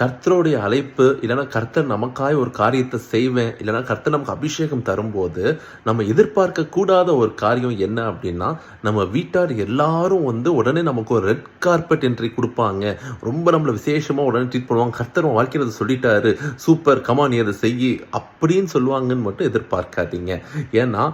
கர்த்தருடைய அழைப்பு இல்லைன்னா கர்த்தர் நமக்காய் ஒரு காரியத்தை செய்வேன் இல்லைன்னா கர்த்தர் நமக்கு அபிஷேகம் தரும்போது நம்ம எதிர்பார்க்க கூடாத ஒரு காரியம் என்ன அப்படின்னா நம்ம வீட்டார் எல்லாரும் வந்து உடனே நமக்கு ஒரு ரெட் கார்பெட் என்ட்ரி கொடுப்பாங்க. ரொம்ப நம்மளை விசேஷமாக உடனே ட்ரீட் பண்ணுவாங்க. கர்த்தர் வாழ்க்கையில் அதை சொல்லிட்டாரு. சூப்பர் கமா நீ அதை செய்யி அப்படின்னு சொல்லுவாங்கன்னு மட்டும் எதிர்பார்க்காதீங்க. ஏன்னா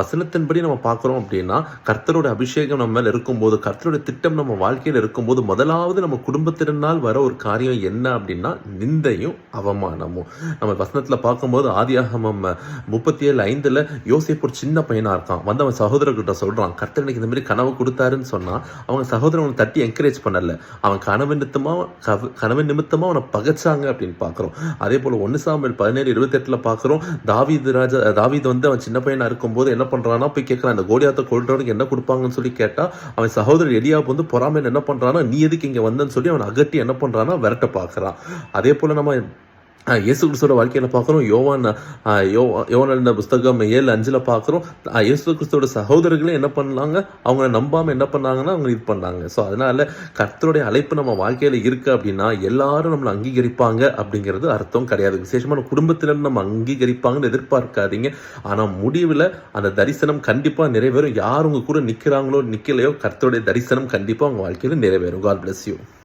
வசனத்தின்படி நம்ம பார்க்குறோம் அப்படின்னா கர்த்தரோட அபிஷேகம் நம்ம மேலே இருக்கும்போது கர்த்தரோட திட்டம் நம்ம வாழ்க்கையில் இருக்கும்போது முதலாவது நம்ம குடும்பத்தினால் வர ஒரு காரியம் என்ன அப்படின்னா நிந்தையும் அவமானமும். நம்ம வசனத்தில் பார்க்கும்போது ஆதியாகமம் முப்பத்தி ஏழு ஐந்தில் யோசிப் ஒரு சின்ன பையனாக இருக்கான். வந்து அவன் சகோதரர்கிட்ட சொல்கிறான் கர்த்தர் எனக்கு இந்த மாதிரி கனவு கொடுத்தாருன்னு சொன்னால் அவங்க சகோதரன் அவனை தட்டி என்கரேஜ் பண்ணல. அவன் கனவு நிமித்தமாக கவ- கனவு நிமித்தமாக அவனை பகைச்சாங்க அப்படின்னு பார்க்குறோம். அதே போல் ஒன்று சாமியல் பதினேழு இருபத்தெட்டில் பார்க்குறோம் தாவீது ராஜா தாவீது வந்து அவன் சின்ன பையனாக இருக்கும்போது என்ன பண்ணுறானா போய் கேட்குறான் அந்த கோலியாத்தை கொள்றவனுக்கு என்ன கொடுப்பாங்கன்னு சொல்லி கேட்டால் அவன் சகோதரர் எலியாவுக்கு வந்து பொறாமையில் என்ன பண்ணுறானா நீ எதுக்கு இங்கே வந்தேன்னு சொல்லி அவன் அகட்டி என்ன பண்ணுறானா விரட்ட பார்க்கறான். அதே போல் நம்ம இயேசு கிறிஸ்துவோட வாழ்க்கையில் பார்க்குறோம். யோவான் யோ- யோவான் எழுதின புஸ்தகம் ஏழு அஞ்சில் பார்க்குறோம். இயேசு கிறிஸ்துவோட சகோதரர்களே என்ன பண்ணாங்க? அவங்கள நம்பாம என்ன பண்ணாங்கன்னா அவங்க இது பண்ணாங்க. ஸோ அதனால கர்த்தருடைய அழைப்பு நம்ம வாழ்க்கையில இருக்கு அப்படின்னா எல்லாரும் நம்மளை அங்கீகரிப்பாங்க அப்படிங்கிறது அர்த்தம் கிடையாது. விசேஷமான குடும்பத்தினர் நம்ம அங்கீகரிப்பாங்கன்னு எதிர்பார்க்காதீங்க. ஆனா முடிவுல அந்த தரிசனம் கண்டிப்பா நிறைவேறும். யார் உங்க கூட நிக்கிறாங்களோ நிக்கலையோ கர்த்தருடைய தரிசனம் கண்டிப்பா அவங்க வாழ்க்கையில நிறைவேறும். God bless you